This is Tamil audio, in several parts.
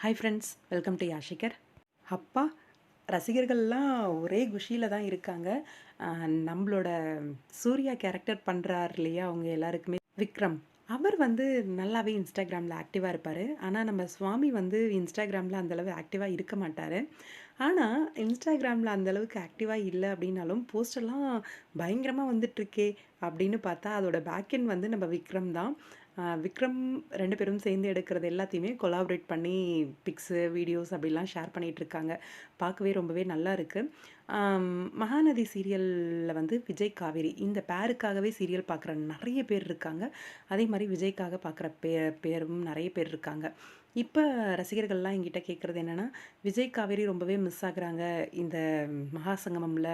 ஹாய் ஃப்ரெண்ட்ஸ் வெல்கம் டு யாஷிகர் அப்பா ரசிகர்கள்லாம் ஒரே குஷியில் தான் இருக்காங்க. நம்மளோட சூர்யா கேரக்டர் பண்ணுறாரு இல்லையா அவங்க எல்லாருக்குமே. விக்ரம் அவர் வந்து நல்லாவே இன்ஸ்டாகிராமில் ஆக்டிவாக இருப்பார். ஆனால் நம்ம சுவாமி வந்து இன்ஸ்டாகிராமில் அந்தளவு ஆக்டிவாக இருக்க மாட்டார். ஆனால் இன்ஸ்டாகிராமில் அந்தளவுக்கு ஆக்டிவாக இல்லை அப்படின்னாலும் போஸ்டெல்லாம் பயங்கரமாக வந்துட்டுருக்கே அப்படின்னு பார்த்தா அதோட பேக்கெண்ட் வந்து நம்ம விக்ரம் தான். விக்ரம் ரெண்டு பேரும் சேர்ந்து எடுக்கிறது எல்லாத்தையுமே கொலாபரேட் பண்ணி பிக்ஸு வீடியோஸ் அப்படிலாம் ஷேர் பண்ணிகிட்ருக்காங்க பார்க்கவே ரொம்பவே நல்லா இருக்குது மகாநதி சீரியலில் வந்து விஜய் காவேரி இந்த பேருக்காகவே சீரியல் பார்க்குற நிறைய பேர் இருக்காங்க. அதே மாதிரி விஜய்க்காக பார்க்குற பே பேரும் நிறைய பேர் இருக்காங்க. இப்போ ரசிகர்கள்லாம் எங்கிட்ட கேட்குறது என்னென்னா விஜய் காவேரி ரொம்பவே மிஸ் ஆகுறாங்க. இந்த மகாசங்கமமில்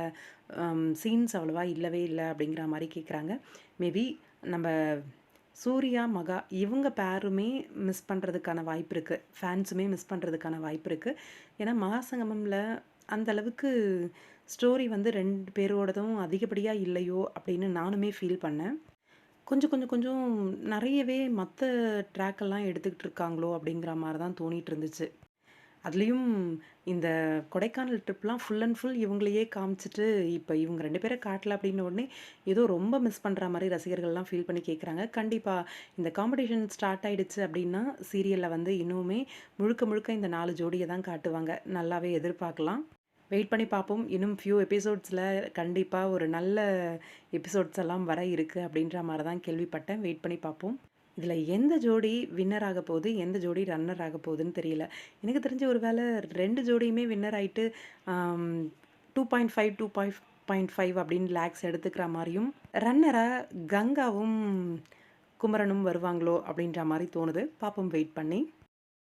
சீன்ஸ் அவ்வளோவா இல்லவே இல்லை அப்படிங்கிற மாதிரி கேட்குறாங்க மேபி நம்ம சூர்யா மகா இவங்க பேருமே மிஸ் பண்ணுறதுக்கான வாய்ப்பு இருக்குது ஃபேன்ஸுமே மிஸ் பண்ணுறதுக்கான வாய்ப்பு இருக்குது ஏன்னா மகாசங்கமமில் அந்த அளவுக்கு ஸ்டோரி வந்து ரெண்டு பேரோடதும் அதிகப்படியாக இல்லையோ அப்படின்னு நானுமே ஃபீல் பண்ணேன். கொஞ்சம் கொஞ்சம் கொஞ்சம் நிறையவே மற்ற ட்ராக்கெல்லாம் எடுத்துக்கிட்டு இருக்காங்களோ அப்படிங்கிற மாதிரி தான் தோணிட்டு இருந்துச்சு. அதுலேயும் இந்த கொடைக்கானல் ட்ரிப்லாம் ஃபுல் அண்ட் ஃபுல் இவங்களையே காமிச்சிட்டு இப்போ இவங்க ரெண்டு பேரை காட்டல அப்படின்ன உடனே ஏதோ ரொம்ப மிஸ் பண்ணுற மாதிரி ரசிகர்கள்லாம் ஃபீல் பண்ணி கேட்குறாங்க கண்டிப்பாக இந்த காம்படிஷன் ஸ்டார்ட் ஆயிடுச்சு அப்படின்னா சீரியலில் வந்து இன்னுமே முழுக்க முழுக்க இந்த நாலு ஜோடியை தான் காட்டுவாங்க. நல்லாவே எதிர்பார்க்கலாம். வெயிட் பண்ணி பார்ப்போம். இன்னும் ஃபியூ எபிசோட்ஸில் கண்டிப்பாக ஒரு நல்ல எபிசோட்ஸ் எல்லாம் வர இருக்குது அப்படின்ற மாதிரி தான் கேள்விப்பட்டேன். வெயிட் பண்ணி பார்ப்போம். இதில் எந்த ஜோடி வின்னர் ஆக போகுது எந்த ஜோடி ரன்னர் ஆக போகுதுன்னு தெரியல. எனக்கு தெரிஞ்ச ஒரு வேளை ரெண்டு ஜோடியுமே வின்னர் ஆகிட்டு two point five two point point five அப்படின்னு லேக்ஸ் எடுத்துக்கிற மாதிரியும் ரன்னராக கங்காவும் குமரனும் வருவாங்களோ அப்படின்ற மாதிரி தோணுது. பார்ப்போம் வெயிட் பண்ணி.